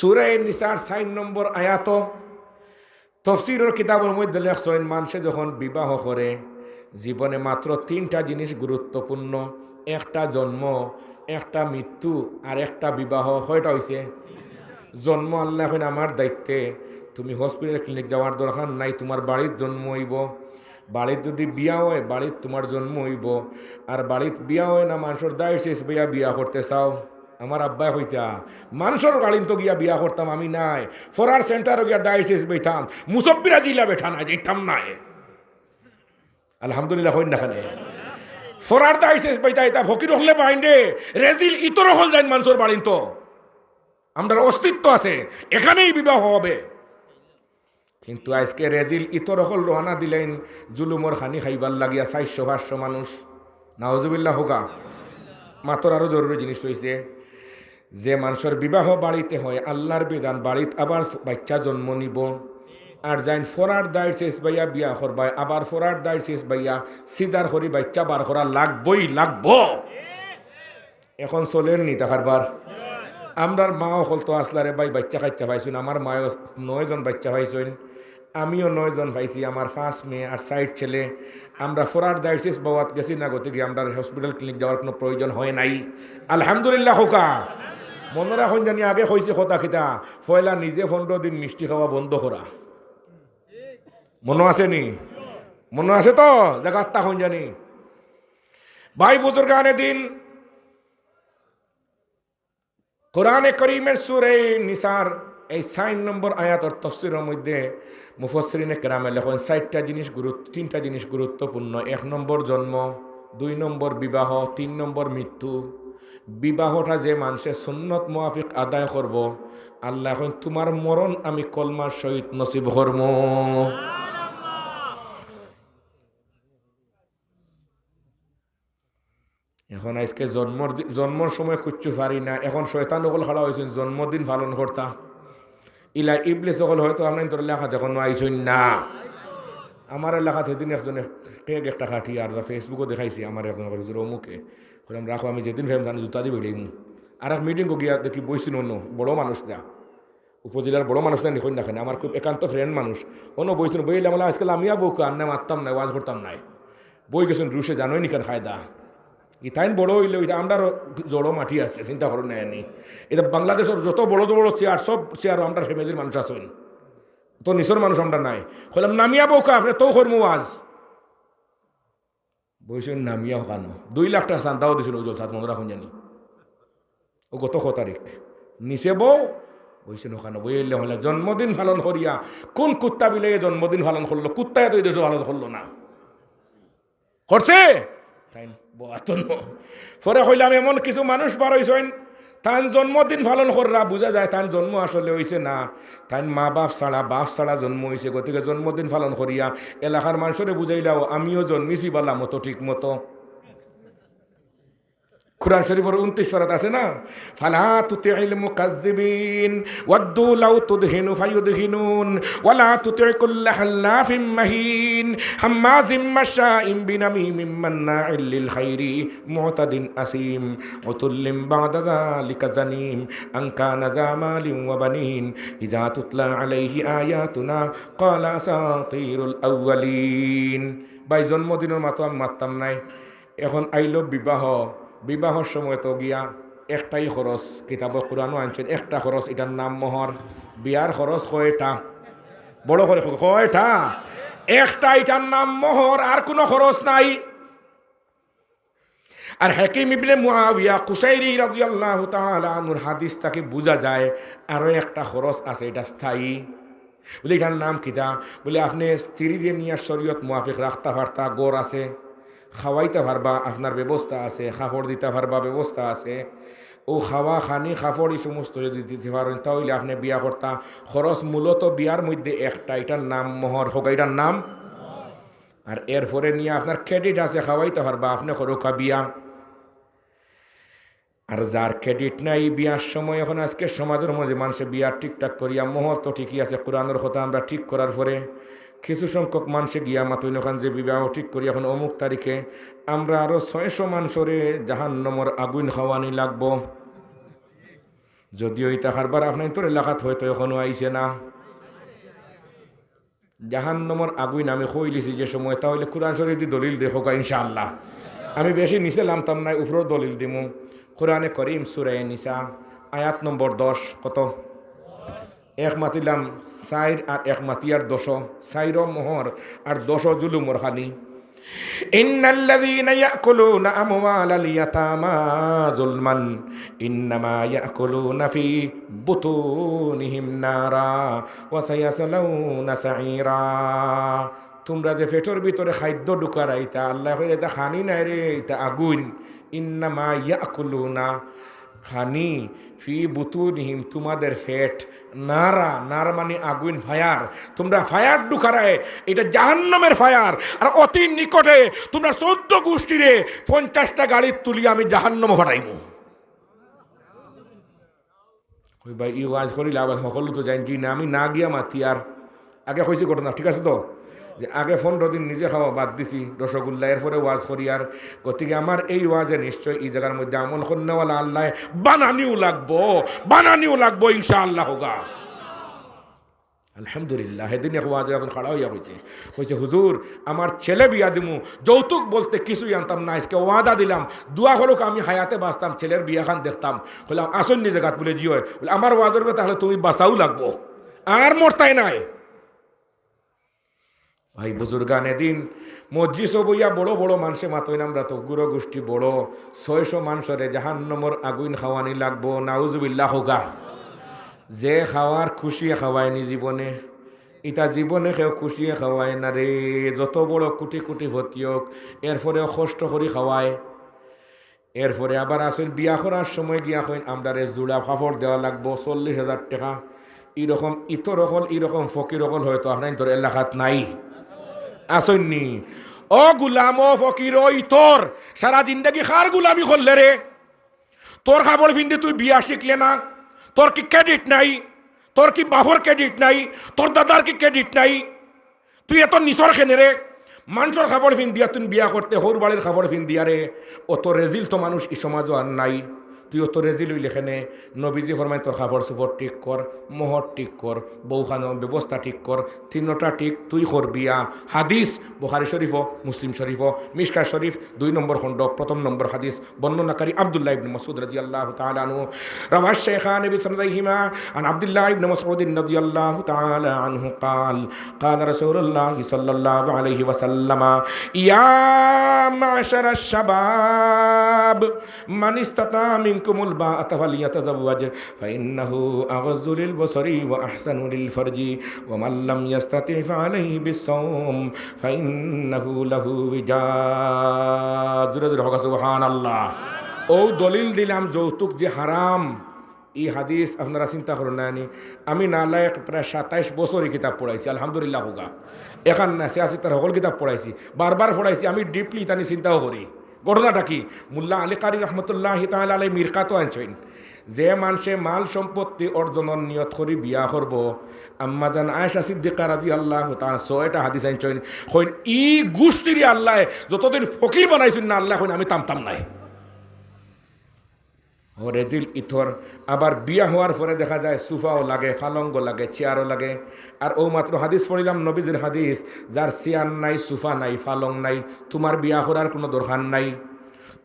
সুরাই নিসার সাইন নম্বর আয়াত তফসিরের কিতাবের মধ্যে লেখছেন মানুষে যখন বিবাহ করে, জীবনে মাত্র তিনটা জিনিস গুরুত্বপূর্ণ, একটা জন্ম, একটা মৃত্যু, আর একটা বিবাহ, কয়টা হয়েছে জন্ম আল্লাহ আমার দায়িত্বে, তুমি হসপিটাল ক্লিনিক যাওয়ার দরকার নাই, তোমার বাড়ির জন্ম হইব। বাড়ির যদি বিয়া হয়, বাড়ির তোমার জন্ম হইব। আর বাড়িত বিয়া হয় না, মানুষের দায় শেষ বইয়া বিয়া করতে চাও। আমার আব্বাই হইতা। মানুষের গাড়িন তো গিয়া বিয়া করতাম আমি নাই। ফরার সেন্টারও গিয়া শেষ বইতাম। মুসব্বিরা জিলা বেঠা না যেতাম নাই। আলহামদুলিল্লাহ, হইন না ফরার শেষ বইতা, এটা ফকির হলে বাইন্ডে রেজিল ইতর হল যাইন মানুষের বাড়িন তো অস্তিত্ব আছে, এখানেই বিবাহ হবে। কিন্তু আজকে রেজিল ইতর হল রোহানা দিলেন, জুলুমর খানি খাইবার লাগিয়া চারশো, পাঁচশো মানুষ। নাওজুবিল্লাহ হোকা মাত্র আরও জরুরি জিনিস রয়েছে যে মানুষের বিবাহ বাড়িতে হয়, আল্লাহর বিধান বাড়িত আবার বাচ্চা জন্ম নিব। আর যাইন ফরার দায় শেষ বাইয়া বিয়া করবাই আবার ফরার দায় শেষ বাইয়া সিজার করি বাচ্চা বার করা লাগবই লাগব। এখন চলেন নি তাহারবার আমরার মা হল তো আসলারে ভাই, বাচ্চা কাচ্চা পাইছেন, আমার মায়ও নয়জন বাচ্চা পাইছেন। আমিও নয়জন পাইছি, আমার পাঁচ মেয়ে আর সাইড ছেলে। আমরা ফোরার ডায়ালিসিস বাবাত গেছি না গতিকে আমরা হসপিটাল ক্লিনিক যাওয়ার কোনো প্রয়োজন হয় নাই। আলহামদুলিল্লাহ, হোকা। মনে রাখুন জানি, আগে হয়েছে কথা খিতা ফয়লা নিজে পনেরো দিন মিষ্টি খাওয়া বন্ধ করা। মনে আছে নি? মনে আছে তো? জায়গার তখন জানি। ভাই বুজুর্গানে দিন। কোরআনে করিমের সুরে নিসার, এই সাইন নম্বর আয়াতর তফসিরের মধ্যে মুফসরিনে কেরামে লেখন, চারটা জিনিস গুরুত্ব, তিনটা জিনিস গুরুত্বপূর্ণ। এক নম্বর জন্ম, দুই নম্বর বিবাহ, তিন নম্বর মৃত্যু। বিবাহটা যে মানুষের সুন্নত মোয়াফিক আদায় করব, আল্লাহ এখন তোমার মরণ আমি কলমার সহিত নসিব করম এখন আজকে জন্মর দি- জন্মর সময় কুচ্ছু পারি না, এখন শয়তান সকল খাড়া হয়েছেন, জন্মদিন পালন করতা। ইলা ইবলে সকল হয়তো আপনার তোর লেখা দেখুন আইসুন না। আমার এলাকাতে সেদিন একজনে কেক একটা কাঠি আর ফেসবুকও দেখাইছি আমার একজন হুজুর অমুকে। বললাম রাখো, আমি যেদিন ভেবে জানি, জুতা দিয়ে বেরিয়ে আর এক মিটিং গিয়া দেখি বইছিল অন্য, বড় মানুষ দা উপজেলার বড় মানুষ না নিখন দেখেন আমার খুব একান্ত ফ্রেন্ড মানুষ। অন্য বইছিল বইলে আমার আজকাল আমিও বউকে আন্না মারতাম না ওয়াজ করতাম নাই। বই গেছেন রুশে, জানোই নিখান খায়দা? ইতাইন বড় হইলে ওইটা আমরা জড়ো মাটি আছে, চিন্তা করো নেয়নি এটা বাংলাদেশের যত বড় বড় চেয়ার, সব চেয়ার আমরা ফ্যামিলির মানুষ আছেন। তো নিচর মানুষ আমরা নাই। হলাম নামিয়া বউকা আপনি তো করমু আজ বইছেন নামিয়া কানো? দুই লাখ টাকা চান্দাও দিছিল উজ্জ্বল সাত মনে রাখুন জানি। ও গত ক তারিখ? নিচে বউ বইছেন ওখানে বইলে হলে জন্মদিন পালন করিয়া, কোন কুত্তা বিলে জন্মদিন পালন করল? কুত্তায় তো এই দেশে পালন করল না। করছে? পরে হইলাম এমন কিছু মানুষ বার হইছেন তান জন্মদিন পালন কররা, বোঝা যায় তান জন্ম আসলে হয়েছে না। তাই মা বাপ ছাড়া বাপ ছাড়া জন্ম হয়েছে গতিকে জন্মদিন পালন করিয়া এলাকার মানুষরে বুঝাইলাও, আমিও জন্মিছি বলা মতো, ঠিক মতো। কুরআন শরীফের উনত্রিশ পারাত আছে না? ফালা তুতিল মুকাজ্জিবিন, ওয়াদ্দু লাউ তুদহিনু ফায়ুদহিনুন, ওয়ালা তুতি কুল্লা হাল্লাফিম মাহিন, হাম্মাজিম মাশাইম বিনামিমিম মান্নাইল লিল খাইরি মুতাদিন আসিম, উতুল্লিম বাদা যালিকা জানিম, আন কানা জামালিন ওয়া বানিন ইযা তুতলা আলাইহি আয়াতুনা, ক্বালা আসাতিরুল আউয়ালিন। ভাই, জন্মদিনের মাতো আমি মারতাম নাই। এখন আইল বিবাহ। বিবাহর সময় তো গিয়া একটাই খরচ কিতাব কোরআনও আনছেন, একটা খরচ, এটার নাম মোহর। বিয়ার খরচ কয়টা? বড় করে কয়টা? একটা, এটার নাম মোহর, আর কোনো খরচ নাই। আর হাকিম ইবনে মুআবিয়া কুসাইরি রাদিয়াল্লাহু তাআলা আনহুর হাদিস তাকে বোঝা যায়, আরও একটা খরচ আছে, এটা স্থায়ী। বলে, এটার নাম কিতা? বলে, আপনি স্ত্রীরে নিয়ে শরীয়ত মুআফিক রাখতে পারতা গড় আছে। খাওয়াইতে পারবা আপনার ব্যবস্থা আছে খাফড় দিতে পারবা ব্যবস্থা আছে। ও খাওয়া খানি খাফড় এই সমস্ত যদি দিতে পারেন, তাহলে আপনি বিয়া করতা। খরচ মূলত বিয়ার মধ্যে একটা, এটার নাম মোহর হোক, এটার নাম আর এরপরে নিয়ে আপনার ক্রেডিট আছে, খাওয়াইতে পারবা আপনি করোকা বিয়া। আর যার ক্রেডিট নাই, বিয়ার সময় এখন আজকে সমাজের মধ্যে মানুষের বিয়ার ঠিকঠাক করিয়া, মোহর তো ঠিকই আছে, কোরআনের কথা আমরা ঠিক করার পরে কিছু সংখ্যক মানুষে গিয়া মাতুন ওখান যে বিবাহ ঠিক করি, এখন অমুক তারিখে আমরা আরও ছয়শো মানুষরে জাহান নম্বর আগুন খাওয়ানি লাগবো। যদিও ইতা কারবার আপনার তোর এলাকাত হয়তো এখনও আইছে না। জাহান্নমর আগুই নামে কইলিছি যে সময়, তাহলে কোরআন শরীফ দলিল দেখো ইনশাআল্লাহ। আমি বেশি নিচে লামতাম নাই উপরেও দলিল দিমু। কোরআনে করিম সুরায় নিসা, আয়াত নম্বর দশ, কত? এক মাতিলাম সাইর আর এক মাতিয়ার দশ সাইর মোহর আর দশ জুলুমর খানি إن الذين يأكلون أموال اليتامى ظلما إنما يأكلون في بطونهم نارا وسيصلون سعيرا তোমরা যে পেটর ভিতরে খাদ্য ঢুকারাইতা আল্লাহ কইলে এটা খানি নাই রে এটা আগুন ইন্নামা ইয়াকুলুনা খানি ফি বুতুনিহিম, তোমাদের ফেট। নারা, নার মানে আগুন, ফায়ার। তোমরা ফায়ার ঢুকারায় এটা জাহান্নামের ফায়ার। আর অতি নিকটে, তোমরা চোদ্দ গোষ্ঠীরে পঞ্চাশটা গাড়ি তুলি আমি জাহান্নাম হটাইব ওই ভাই ই ওয়াজ করিলে, আবার সকলো তো জানি না, আমি না গিয়া মাতি, আর আগে কইছি ঘটনা, ঠিক আছে তো? যে আগে পনেরো দিন নিজে খাওয়া বাদ দিছি, রসগোল্লা, এরপরে ওয়াজ করি আর। গতিকে আমার এই ওয়াজে নিশ্চয় এই জায়গার মধ্যে আমল কন্যাওয়ালা আল্লাহ, বানানিও লাগবো বানানিও লাগবো ইনশা আল্লাহ হোগা। আলহামদুলিল্লাহ, সেদিন এক ওয়াজে এখন খাড়া হইয়া হয়েছে কইছে, হুজুর, আমার ছেলে বিয়া দিমু, যৌতুক বলতে কিছুই আনতাম না, আজকে ওয়াদা দিলাম, দোয়া হলোক আমি হায়াতে বাঁচতাম, ছেলের বিয়া খান দেখতাম। বললাম আসন নিজে গাত বলে জিও আমার ওয়াজের তাহলে তুমি বাঁচাও লাগবো। আর মরতাই নাই। ভাই বুজুর্গান এদিন মসজিদ বইয়া বড় বড় মানুষে মাতইন আমরা তো গুরু গোষ্ঠী বড়। ছয়শো মানুষরে জাহান্নমর আগুন খাওয়ানি লাগবো, নাউজুবিল্লাহ হোগা যে খাওয়ার খুশিয়ে খাওয়ায়নি জীবনে ইটা জীবনে কেউ খুশিয়ে খাওয়ায় না রে। যত বড় কোটি কোটি ভর্তি হোক এরপরেও কষ্ট করি খাওয়ায়। এরপরে আবার আসেন বিয়া করার সময় গিয়া হইন আমরা রে জোড়া কাপড় দেওয়া লাগবো, চল্লিশ হাজার টাকা। এরকম ইতর হল, এরকম ফকির হল, হয়তো আপনার তোর এলাকাত নাই। আসন্নি ও গুলাম ও ফকির ও ইতর সারা জিন্দগি খার গুলামি করলে রে। তোর খাবার ফিন্দি তুই বিয়া শিখলে না। তোর কি ক্রেডিট নাই? তোর কি বাবর ক্রেডিট নাই? তোর দাদার কি ক্রেডিট নাই? তুই এত নিচর খেনে রে। মানুষের খাবার ফিন দিয়া বিয়া করতে হর বাড়ির খাবার ফিন দিয়া রে। অত রেজিল তো মানুষ এই সমাজও আর নাই। তুই অত রেজিল হইলে এখানে নবীজি ফরমাই তোর খাবার সুপর ঠিক কর মোহর ঠিক কর বৌখানোর ব্যবস্থা ঠিক কর তিনটা ঠিক তুই কর বিয়া হাদিস বুখারি শরীফ মুসলিম শরীফ মিশকা শরীফ দুই নম্বর খণ্ড প্রথম নম্বর হাদিস বর্ণনাকারী আব্দুল্লাহ ইবনে মাসুদ রাদিয়াল্লাহু তাআলা আনহু রাওয়া শাইখান বিসনদাইহিমা আন আব্দুল্লাহ ইবনে মাসউদ রাদিয়াল্লাহু তাআলা আনহু قال قال رسول الله صلى الله عليه وسلم يا معشر الشباب من استطاع মিনকুমুল বা আতাফাল ইয়াতাজাওয়াজ ফাইন্নাহু আগজুলিল বসরি ওয়া আহসানুলিল ফারজি, ওয়া মান লাম ইয়াস্তাতি ফালাইহি বিসাওম ফাইন্নাহু লাহু উইজাজ জোরে জোরে হকা সুবহানাল্লাহ। ও দলিল দিলাম যৌতুক যে হারাম। এই হাদিস আপনারা চিন্তা করেন না নি। আমি নালায়ক প্রায় সাতাইশ বছরই কিতাব পড়াইছি, আলহামদুলিল্লাহ হুগা। এখান না সে আসি তার সকল কিতাব পড়াইছি, বারবার পড়াইছি, আমি ডিপলি তানি চিন্তাও করি। ঘটনাটা কি? মুল্লা আলী কারি রহমতুল্লাহ তাহলে আলী মিরকাতো আনছেন। যে মানুষে মাল সম্পত্তি অর্জনের নিয়ত করি বিয়া করব। আম্মাজান আয়েশা সিদ্দিকা রাজি আল্লাহ তার ছয়টা হাদিস আনছেন। হইন ই গোষ্ঠীর আল্লাহ, যতদিন ফকির বানাইছেন না আল্লাহ হইন আমি তামতাম নাই। রেজিল ইথর। আবার বিয়া হওয়ার পরে দেখা যায় সুফাও লাগে, ফালঙ্গ লাগে, চেয়ারও লাগে। আর ও মাত্র হাদিস পড়িলাম, নবীজির হাদিস, যার চেয়ার নাই, সুফা নাই, ফালং নাই, তোমার বিয়া করার কোনো দরকার নাই।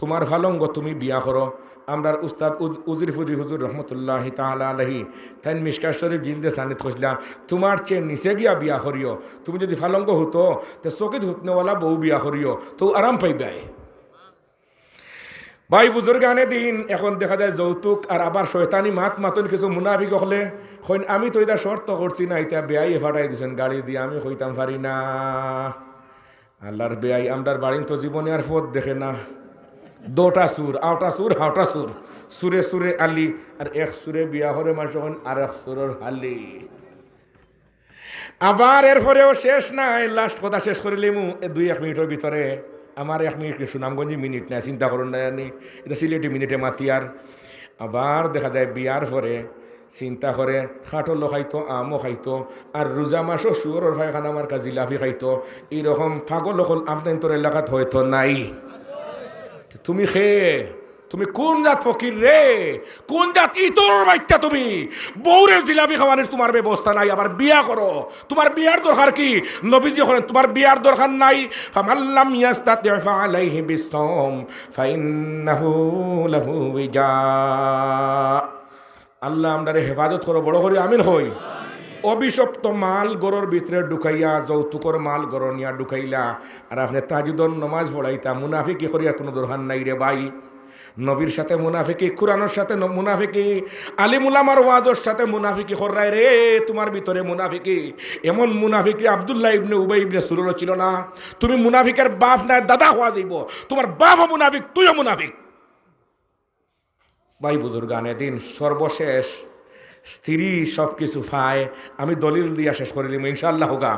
তোমার ফালঙ্গ, তুমি বিয়া করো। আমরার উস্তাদ উজ- উজির ফুজি হুজুর রহমতুল্লাহ তালা আলহি তাই মিসকা শরীফ জিন্দে সানিত খুঁজলা তোমার চেয়ে নিচে গিয়া বিয়া করিও। তুমি যদি ফালঙ্গ হতো, তো চকিত হুতনেওয়ালা বউ বিয়া করিও, তো আরাম পাইবাই। ভাই বুজুর্গ আনে দিন, এখন দেখা যায় যৌতুক আর আবার শয়তানি মাত মাতন কিছু মুনাফিক হলে, হইন আমি তো এটা শর্ত করছি না, এটা বেয়াই ফাটাই দিছেন, গাড়ি দিয়ে আমি হইতাম পারি না। আল্লাহর বেয়াই আমরার বাড়ির তো জীবনে আর পথ দেখে না। দোটা সুর আওটা সুর হাওটা সুর, সুরে সুরে আলি, আর এক সুরে বিয়া হরে হন আর এক সুরের হালি। আবার এরপরেও শেষ নাই লাস্ট কথা শেষ করে লিমু দুই এক মিনিটের ভিতরে। আমার এক মিনিট সুনামগঞ্জে মিনিট নাই চিন্তা করুন না জানি এটা সিলেটি মিনিটে মাতি আর আবার দেখা যায় বিয়ার পরে চিন্তা করে খাটলো খাইতো, আমও খাইতো, আর রোজা মাসও সুয়রর ভাই খান আমার কাছে জিলাপি খাইতো। এইরকম পাগল হল আপনার তোর এলাকাত হয়তো নাই। তুমি খেয়ে তুমি কোন জাত ফকির রে? কোন জাত ইতর বাচ্চা তুমি? বউরে জিলাপি খাওয়ানোর তোমার ব্যবস্থা নাই, আবার বিয়া করো। তোমার বিয়ার দরকার কি? নবীজি হলেন তোমার বিয়ার দরকার নাই। ফামাল্লাম ইয়াস্তাতি ফালাইহি বিসসাম ফাইন্নাহু লাহু উইজা আল্লাহ আমরারে হেফাজত করো, বড় করে আমিন হই। অভিশপ্ত মাল গরর ভিতরে ঢুকাইয়া, যৌতুকর মাল গরর নিয়া ঢুকাইলা। আর আপনি তাজুদন নমাজ পড়াইতা, মুনাফিকি করিয়া কোনো দরকার নাই রে ভাই। নবীর সাথে মুনাফিকি কুরানোর সাথে মুনাফিকি আলিমুলামার ওয়াজর সাথে মুনাফিকি, হর্রায় রে, তোমার ভিতরে মুনাফিকি। এমন মুনাফিকি আবদুল্লাহ ইবনে উবাই ইবনে সুরুল ছিল না। তুমি মুনাফিকের বাপ না, দাদা হওয়া যাইব। তোমার বাপও মুনাফিক, তুইও মুনাফিক। ভাই বুজুর্গানে, দিন সর্বশেষ স্ত্রী সব কিছু পায় আমি দলিল দিয়া শেষ করিলাম ইনশাআল্লাহ হোগা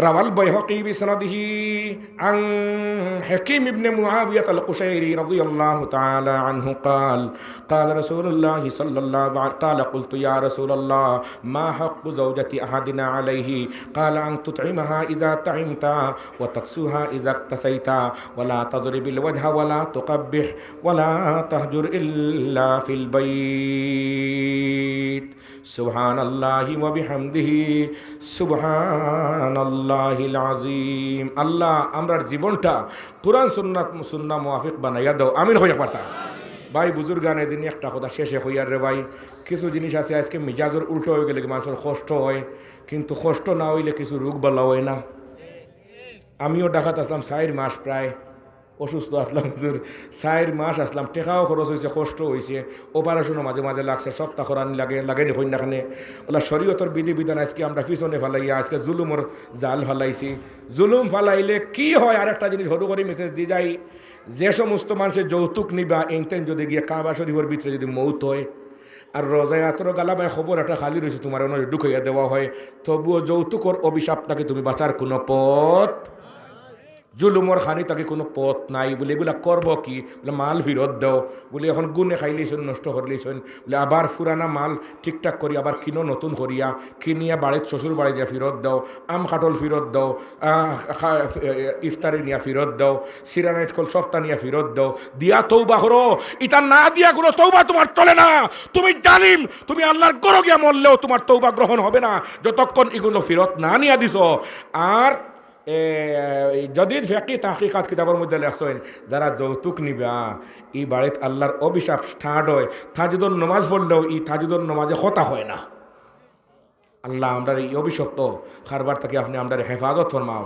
روى البيهقي بسنده عن حكيم بن معاوية القشيري رضي الله تعالى عنه قال قال رسول الله صلى الله عليه قال قلت يا رسول الله ما حق زوجة أحدنا عليه؟ قال أن تطعمها إذا طعمت وتكسوها إذا اكتسيت ولا تضرب الوجه ولا تقبح ولا تهجر إلا في البيت. সুবহান আল্লাহি ওয়াবিহামদিহি সুবহান আল্লাহিল আজিম আল্লাহ, আমরার জীবনটা কোরআন, সুন্নাত সুন্না মুয়াফিক বানাইয়া দাও। আমিন হইয়া পারতা। ভাই বুজুর গানে দিন একটা কথা শেষে হইয়ার রে ভাই, কিছু জিনিস আছে, আজকে মিজাজের উল্টো হয়ে গেলে মানুষের কষ্ট হয়, কিন্তু কষ্ট না হইলে কিছু রোগ বালা হয় না। আমিও ডাকাত আসলাম চার মাস প্রায়। অসুস্থ আসলাম, হুজুর। চার মাস আসলাম, টেকাও খরচ হয়েছে কষ্ট হয়েছে অপারেশনও মাঝে মাঝে লাগছে সপ্তাহ করানি লাগে লাগেনি কন্যাখানে ওলা শরীয়তর বিধি বিধান আজকে আমরা পিছনে ফালাইয়া, আজকে জুলুমর জাল ফালাইছি। জুলুম ফালাইলে কি হয়? আরেকটা জিনিস হরু করে মেসেজ দিয়ে যাই। যে সমস্ত মানুষের যৌতুক নিবা, এনতেন যদি গিয়ে কাবা শরীফের ভিতরে যদি মৌত হয়, আর রজায় আতর গালাবায় খবর একটা খালি রয়েছে তোমার অন্য ঢুকাইয়া দেওয়া হয়। তবুও যৌতুকর অভিশাপ তাকে তুমি বাঁচার কোনো পথ জুলুমর খানি তাকে কোনো পথ নাই বলে এগুলা করব কি? বলে, মাল ফেরত দাও। বলে, এখন গুনে খাইলেছেন নষ্ট করলেছেন বলে আবার ফুরানা মাল ঠিকঠাক করি আবার কিনো নতুন করিয়া কিনিয়া বাড়ির শ্বশুর বাড়ি দিয়া ফেরত দাও। আম কাটল ফেরত দাও। ইফতারি নিয়া ফেরত দাও। সিরানাইট কল সপ্তাহ নিয়া ফেরত দাও। দিয়া তৌবা করো এটা না দিয়া কোনো তৌবা তোমার চলে না। তুমি জানিম তুমি আল্লাহর গরো গিয়া মরলেও তোমার তৌবা গ্রহণ হবে না। যতক্ষণ এগুলো ফেরত না নিয়া দিছ। আর যদির ফেকি তাহকিকাত কিতাবের মধ্যে লেখছেন, যারা যৌতুক নিবা, ই বাড়িত আল্লাহর অভিশাপ স্টার্ট হয় তাজুদর নমাজ পড়লেও ই তাজুদর নমাজে হতা হয় না। আল্লাহ আমরা এই অভিশপ্ত, খারবার থেকে আপনি আমরা হেফাজত ফরমাও।